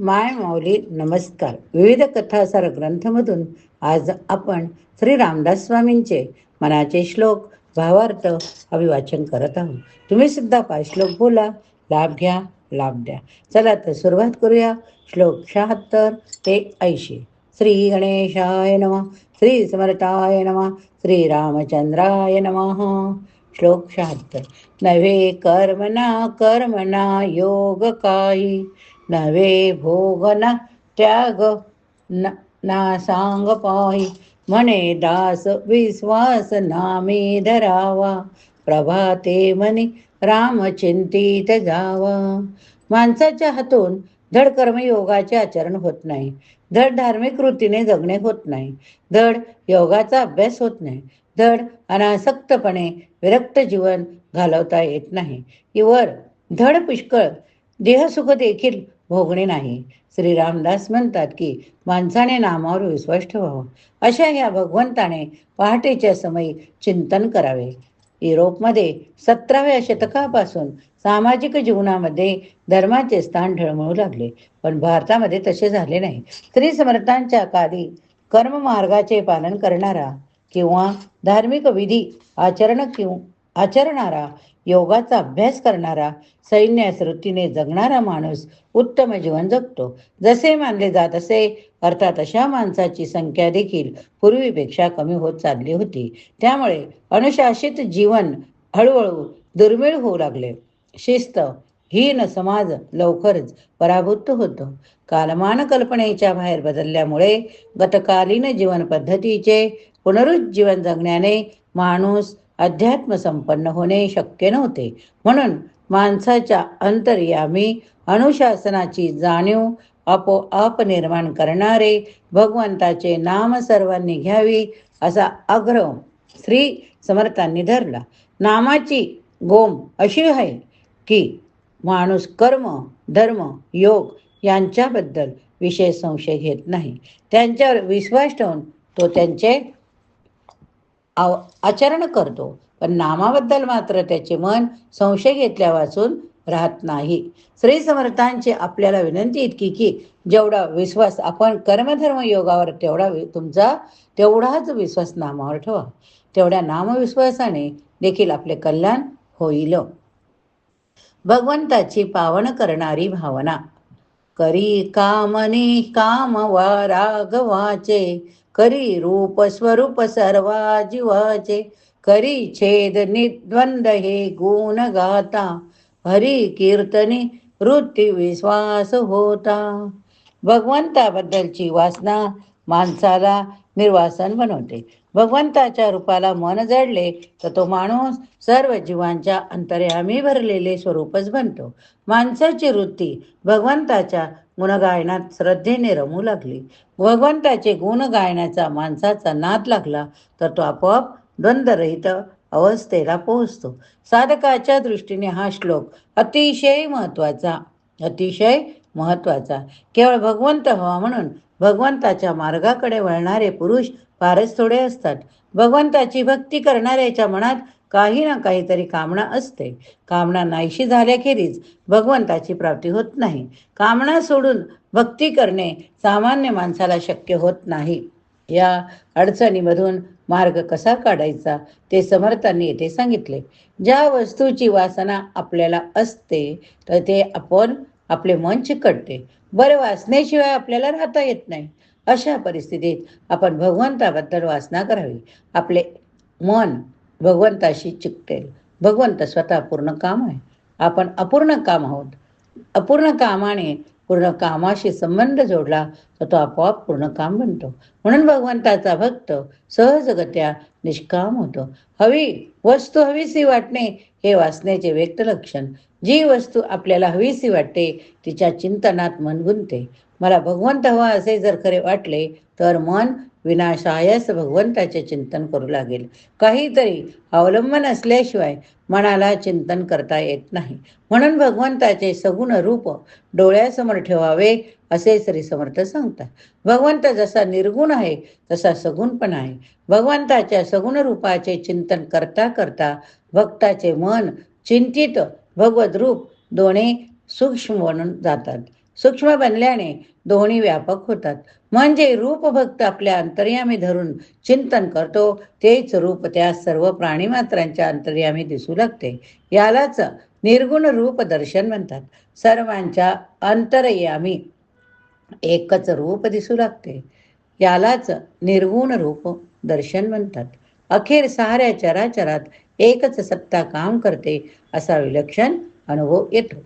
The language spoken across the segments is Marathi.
माय माऊली नमस्कार. विविध कथासार ग्रंथमधून आज आपण श्री रामदास स्वामींचे मनाचे श्लोक भावार्थ अभिवाचन करत आहोत. तुम्ही सुद्धा पाच श्लोक बोला लाभ घ्या लाभ द्या. चला तर सुरुवात करूया. श्लोक शहात्तर ते ऐंशी. श्री गणेशाय नम. श्री समर्थाय नम. श्री रामचंद्राय नम. श्लोक शहात्तर. नव्हे कर्मना कर्मना योग काही. नवे भोग त्याग. न ना सांग पाही म्हणे दास विश्वास नामे धरावा. प्रभाते म्हणे राम चिंतित जावा. माणसाच्या हातून धड कर्मयोगाचे आचरण होत नाही. धड धार्मिक कृतीने जगणे होत नाही. धड योगाचा अभ्यास होत नाही. धड अनासक्तपणे विरक्त जीवन घालवता येत नाही. इवर धड पुष्कळ देहसुख देखील भोगणे नाही. श्री रामदास म्हणतात की माणसाने नामावर विश्वास ठेवावा अशा ह्या भगवंताने पहाटेच्या समयी चिंतन करावे. युरोपमध्ये सतराव्या शतकापासून सामाजिक जीवनामध्ये धर्माचे स्थान ढळमळू लागले. पण भारतामध्ये तसे झाले नाही. स्त्री समर्थांच्या काळी कर्ममार्गाचे पालन करणारा किंवा धार्मिक विधी आचरण किंवा आचरणारा योगाचा अभ्यास करणारा सैन्यास वृत्तीने जगणारा माणूस उत्तम जीवन जगतो. जसे मानले जात असे अर्थात अशा माणसाची संख्या देखील पूर्वीपेक्षा कमी होत चालली होती. त्यामुळे अनुशासित जीवन हळूहळू दुर्मिळ होऊ लागले. शिस्त हीन समाज लवकरच पराभूत होतो. कालमान कल्पनेच्या बाहेर बदलल्यामुळे गतकालीन जीवन पद्धतीचे पुनरुज्जीवन जगण्याने माणूस अध्यात्म संपन्न होणे शक्य नव्हते. म्हणून माणसाच्या अंतर्यामी अनुशासनाची जाणीव आपोआप निर्माण करणारे भगवंताचे नाम सर्वांनी घ्यावी असा आग्रह श्री समर्थांनी धरला. नामाची गोम अशी आहे की माणूस कर्म धर्म योग यांच्याबद्दल विशेष संशय घेत नाही. त्यांच्यावर विश्वास ठेवून तो त्यांचे आव आचरण करतो. पण नामाबद्दल मात्र त्याचे मन संशय घेतल्या वाचून राहत नाही. श्री समर्थांची आपल्याला विनंती इतकी की जेवढा विश्वास आपण कर्मधर्म योगावर तेवढा तुमचा तेवढाच विश्वास नामावर ठेवा. तेवढ्या नामविश्वासाने देखील आपले कल्याण होईल. भगवंताची पावन करणारी भावना. करी कामने काम वा रागवाचे करी रूप स्वरूप सर्वा जीवाचे करी छेद निद्वंद हे गुण गाता हरी कीर्तनी वृत्ती विश्वास होता. भगवंताबद्दलची वासना माणसाला निर्वासन बनवते. भगवंताच्या रूपाला मन जडले तर तो माणूस सर्व जीवांच्या अंतर्यामी भरलेले स्वरूपच बनतो. माणसाची वृत्ती भगवंताच्या गुणगायनात श्रद्धेने रमू लागली. भगवंताचे गुण गायनाचा माणसाचा नाद लागला तर तो आपोआप द्वंद्वरहित अवस्थेला पोहोचतो. साधकाच्या दृष्टीने हा श्लोक अतिशय महत्त्वाचा अतिशय महत्त्वाचा केवळ भगवंत हवा म्हणून भगवंताच्या मार्गाकडे वळणारे पुरुष फारच थोडे असतात. भगवंताची भक्ती करणाऱ्याच्या मनात काही ना काहीतरी कामना असते. कामना नाहीशी झाल्याखेरीज भगवंताची प्राप्ती होत नाही. कामना सोडून भक्ती करणे सामान्य माणसाला शक्य होत नाही. या अडचणीमधून मार्ग कसा काढायचा ते समर्थांनी येथे सांगितले. ज्या वस्तूची वासना आपल्याला असते तर ते आपण आपले मन चिकटते. बरं वाचण्याशिवाय आपल्याला राहता येत नाही. अशा परिस्थितीत आपण भगवंताबद्दल वासना करावी. आपले मन भगवंताशी चिकटेल. भगवंत स्वतः पूर्ण काम आहे. आपण अपूर्ण काम आहोत. अपूर्ण कामाने पूर्ण कामाशी संबंध जोडला तर तो आपोआप पूर्ण काम बनतो. म्हणून भगवंताचा भक्त सहजगत्या निष्काम होतो. हवी वस्तू हवीसी वाटणे हे वाचण्याचे व्यक्त लक्षण जी वस्तू आपल्याला हवीसी वाटते तिच्या चिंतनात मन गुंते मला भगवंत हवा असे जर खरे वाटले तर मन विनाशायस भगवंताचे चिंतन करू लागेल. काहीतरी अवलंबन असल्याशिवाय मनाला चिंतन करता येत नाही. म्हणून भगवंताचे सगुण रूप डोळ्यासमोर ठेवावे असे श्री समर्थ सांगतात. भगवंत जसा निर्गुण आहे तसा सगुण पण आहे. भगवंताच्या सगुण रूपाचे चिंतन करता करता भक्ताचे मन चिंतित भगवत रूप दोन्ही सूक्ष्म बनून जातात. सूक्ष्म बनल्याने दोन्ही व्यापक होतात. म्हणजे रूप भक्त आपल्या अंतर्यामी धरून चिंतन करतो तेच रूप त्या सर्व प्राणीमात्रांच्या अंतर्यामी दिसू लागते. यालाच निर्गुण रूप दर्शन म्हणतात. सर्वांच्या अंतरयामी एकच रूप दिसू लागते. यालाच निर्गुण रूप दर्शन म्हणतात. अखेर साऱ्या चराचरात एकच सत्ता काम करते असा विलक्षण अनुभव येतो.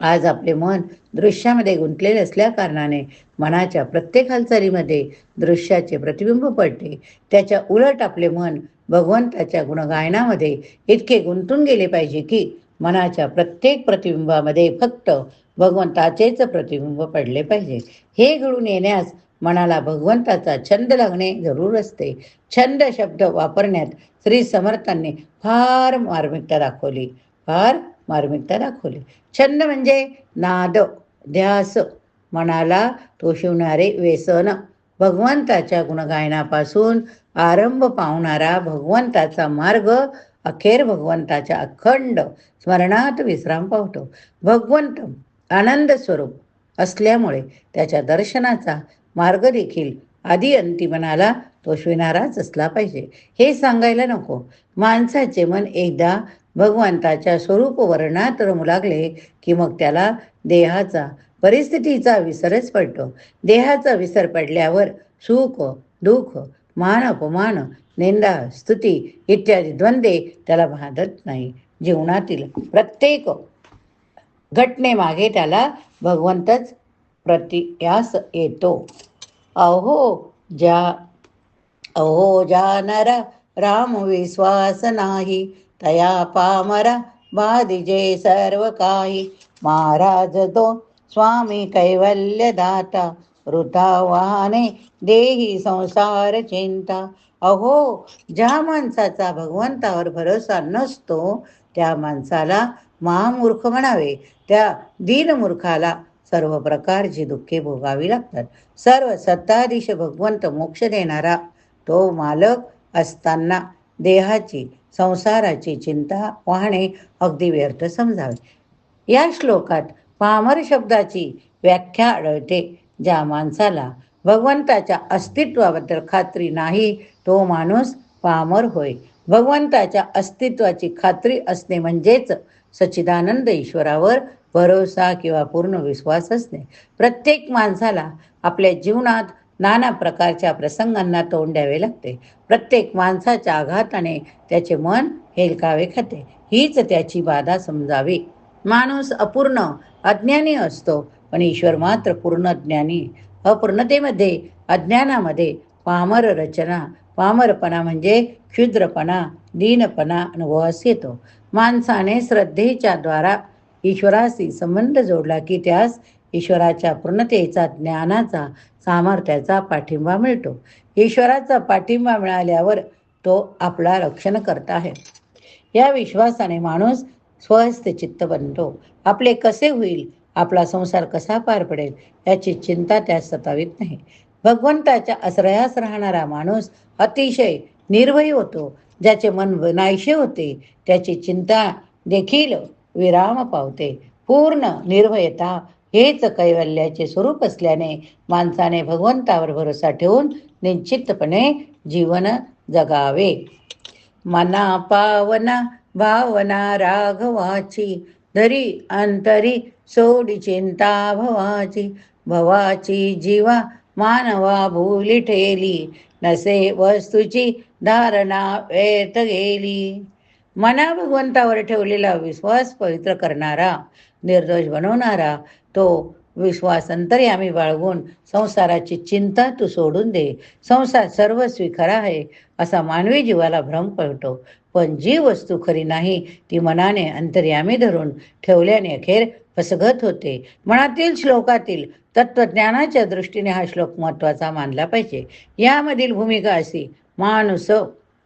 आज आपले मन दृश्यामध्ये गुंतलेले असल्या कारणाने मनाच्या प्रत्येक हालचालीमध्ये दृश्याचे प्रतिबिंब पडते. त्याच्या उलट आपले मन भगवंताच्या गुणगायनामध्ये इतके गुंतून गेले पाहिजे की मनाच्या प्रत्येक प्रतिबिंबामध्ये फक्त भगवंताचेच प्रतिबिंब पडले पाहिजे. हे घडून येण्यास मनाला भगवंताचा छंद लागणे जरूर असते. छंद शब्द वापरण्यात श्री समर्थांनी फार मार्मिकता दाखवली. फार मार्मिकता दाखवली. छंद म्हणजे नाद ध्यास मनाला तोशिवणारे व्यसन. भगवंताच्या गुणगायनापासून आरंभ पावणारा भगवंताचा मार्ग अखेर भगवंताच्या अखंड स्मरणात विश्राम पावतो. भगवंत आनंद स्वरूप असल्यामुळे त्याच्या दर्शनाचा मार्ग देखील आधी अंतिमनाला तोषविणाराच असला पाहिजे. हे सांगायला नको. माणसाचे मन एकदा भगवंताच्या स्वरूप वर्णात रमू लागले की मग त्याला देहाचा परिस्थितीचा विसरच पडतो. देहाचा विसर पडल्यावर सुख दुःख मान अपमान निंदा स्तुती इत्यादी द्वंद्वे त्याला बाधत नाही. जीवनातील प्रत्येक घटनेमागे त्याला भगवंतच प्रतियास येतो अहो ज्या अहो जानर राम विश्वास नाही तया पामरा बाधिजे सर्व काही महाराज तो स्वामी कैवल्य दाता वृथावाने देही संसार चिंता। अहो ज्या माणसाचा भगवंतावर भरोसा नसतो त्या माणसाला महामूर्ख म्हणावे त्या दीनमूर्खाला सर्व प्रकारची दुःखे भोगावी लागतात. सर्व सत्ताधीश भगवंत मोक्ष देणारा तो मालक असताना देहाची संसाराची चिंता वाहणे अगदी व्यर्थ समजावे. या श्लोकात पामर शब्दाची व्याख्या आढळते ज्या माणसाला भगवंताच्या अस्तित्वाबद्दल खात्री नाही तो माणूस पामर होय. भगवंताच्या अस्तित्वाची खात्री असणे म्हणजेच सच्चिदानंद ईश्वरावर भरोसा किंवा पूर्ण विश्वास असणे प्रत्येक माणसाला आपल्या जीवनात नाना प्रकारच्या प्रसंगांना तोंड द्यावे लागते. प्रत्येक माणसाच्या आघाताने त्याचे मन हेलकावे खाते. हीच त्याची बाधा समजावी. माणूस अपूर्ण अज्ञानी असतो पण ईश्वर मात्र पूर्ण ज्ञानी. अपूर्णतेमध्ये अज्ञानामध्ये पामर रचना पामरपणा म्हणजे क्षुद्रपणा दीनपणा अनुभवास येतो. माणसाने श्रद्धेच्या द्वारा ईश्वराशी संबंध जोडला की त्यास ईश्वराच्या पूर्णतेचा ज्ञानाचा सामर्थ्याचा पाठिंबा मिळतो. ईश्वराचा पाठिंबा मिळाल्यावर तो आपला रक्षण करत आहे. या विश्वासाने माणूस स्वहस्त चित्त बनतो. आपले कसे होईल? आपला संसार कसा पार पडेल? याची चिंता त्यास सतावीत नाही. भगवंताच्या आश्रयास राहणारा माणूस अतिशय निर्भय होतो. ज्याचे मन नाहीशे होते त्याची चिंता देखील विराम पावते. पूर्ण निर्भयता हेच कैवल्याचे स्वरूप असल्याने माणसाने भगवंतावर भरोसा ठेवून निश्चितपणे जीवन जगावे. मना पावना भावना राघवाची धरी अंतरी सोडी चिंता भवाची भवाची जीवा मानवा भूली ठेली नसे वस्तूची धारणा व्यर्थ गेली. मना भगवंतावर ठेवलेला विश्वास पवित्र करणारा निर्दोष बनवणारा तो विश्वास अंतर्यामी बाळगून संसाराची चिंता तू सोडून दे. संसार सर्व स्वीकारा आहे असा मानवी जीवाला भ्रम कळतो पण जी वस्तू खरी नाही ती मनाने अंतर्यामी धरून ठेवल्याने अखेर फसगत होते. मनातील श्लोकातील तत्वज्ञानाच्या दृष्टीने हा श्लोक महत्त्वाचा मानला पाहिजे. यामधील भूमिका अशी माणूस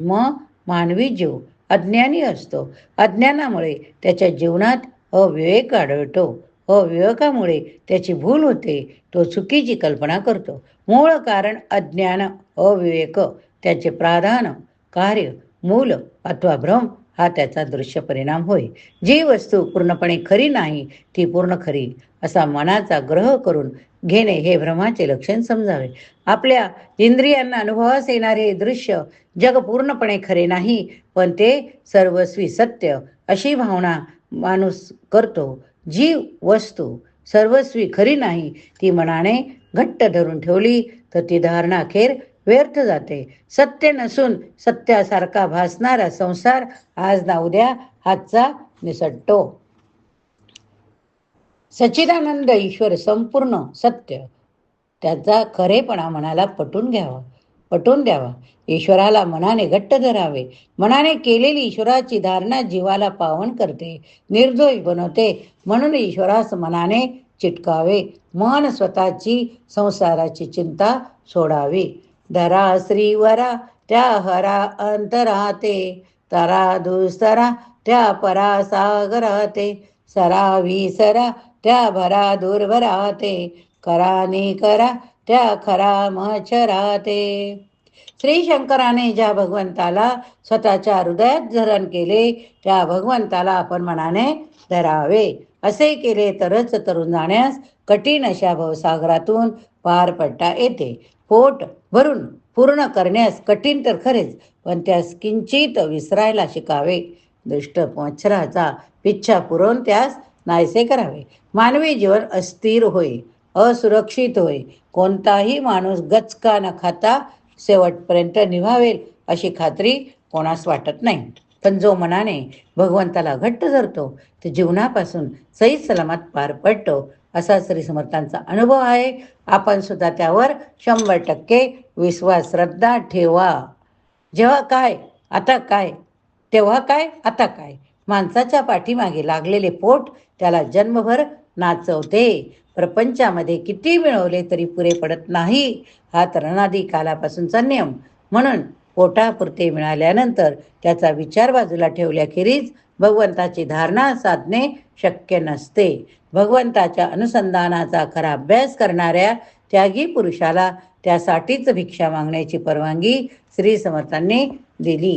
म मानवी जीव. अज्ञानी असतो. अज्ञानामुळे त्याच्या जीवनात अविवेक आढळतो. अविवेकामुळे त्याची भूल होते. तो चुकीची कल्पना करतो. मूळ कारण अज्ञान अविवेक त्याचे प्राधान कार्य मूल अथवा भ्रम हा त्याचा दृश्य परिणाम होय. जी वस्तू पूर्णपणे खरी नाही ती पूर्ण खरी असा मनाचा ग्रह करून घेणे हे भ्रमाचे लक्षण समजावे. आपल्या इंद्रियांना अनुभवास येणारे दृश्य जग पूर्णपणे खरे नाही पण ते सर्वस्वी सत्य अशी भावना माणूस करतो. जी वस्तू सर्वस्वी खरी नाही ती मनाने घट्ट धरून ठेवली तर ती धारणा अखेर व्यर्थ जाते. सत्य नसून सत्यासारखा भासणारा संसार आज ना उद्या हातचा निसटतो. सच्चिदानंद ईश्वर संपूर्ण सत्य. त्याचा खरेपणा मनाला पटून घ्यावा पटवून द्यावा. ईश्वराला मनाने घट्ट धरावे. मनाने केलेली ईश्वराची धारणा जीवाला पावन करते निर्दोष बनवते. म्हणून ईश्वरास मनाने चिटकावे. मन स्वतःची संसाराची चिंता सोडावी. धरा श्रीवरा त्या हरा अंतराते. तरा दुस्तरा त्या परा सागराते. सरा विसरा त्या भरा दुर्भराते. कराने करा त्या खरा मच्छराते. श्री शंकराने ज्या भगवंताला स्वतःच्या हृदयात धरण केले त्या भगवंताला आपण मनाने धरावे. असे केले तरच तरुण जाण्यास कठीण अशा भवसागरातून पार पडता येते. पोट भरून पूर्ण करण्यास कठीण तर खरेच पण त्यास किंचित विसरायला शिकावे. दुष्ट मच्छराचा पिच्छा पुरवून त्यास नाहीसे करावे. मानवी जीवन अस्थिर होय असुरक्षित होय. कोणताही माणूस गचका न खाता शेवटपर्यंत निभावेल अशी खात्री कोणास वाटत नाही. पण जो मनाने भगवंताला घट्ट धरतो तो जीवनापासून सही सलामत पार पडतो असा श्री समर्थांचा अनुभव आहे. आपण सुद्धा त्यावर शंभर टक्के विश्वास श्रद्धा ठेवा. जेव्हा काय आता काय तेव्हा काय आता काय माणसाच्या पाठीमागे लागलेले पोट त्याला जन्मभर नाचवते. प्रपंचामध्ये किती मिळवले तरी पुरे पडत नाही. हा तरणादी कालापासूनचा नियम. म्हणून पोटापुरते मिळाल्यानंतर त्याचा विचार बाजूला ठेवल्याखेरीज भगवंताची धारणा साधणे शक्य नसते. भगवंताच्या अनुसंधानाचा खरा अभ्यास करणाऱ्या त्यागी पुरुषाला त्यासाठीच भिक्षा मागण्याची परवानगी श्री समर्थांनी दिली.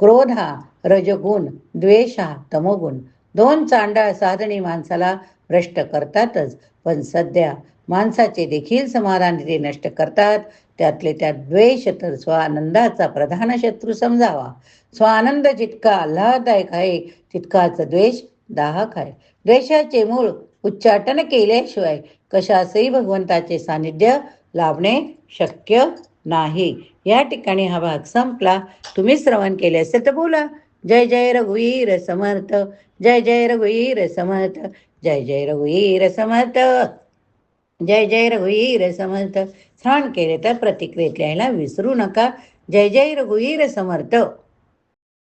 क्रोध हा रजगुण द्वेष हा तमोगुण. दोन चांडाळ साधणी माणसाला भ्रष्ट करतातच पण सध्या माणसाचे देखील समाधान ते नष्ट करतात. त्यातले त्यात द्वेष तर स्वानंदाचा प्रधान शत्रू समजावा. स्वानंद जितका आल्हाददायक आहे तितकाच द्वेष दाहक आहे. द्वेषाचे मूळ उच्चाटन केल्याशिवाय कशासही भगवंताचे सानिध्य लाभणे शक्य नाही. या ठिकाणी हा भाग संपला. तुम्ही श्रवण केले असेल तर बोला. जय जय रघुवीर समर्थ. जय जय रघुवीर समर्थ. जय जय रघुवीर समर्थ. जय जय रघुवीर समर्थ. श्रवण केले तर प्रतिक्रियेत लिहायला विसरू नका. जय जय रघुवीर समर्थ.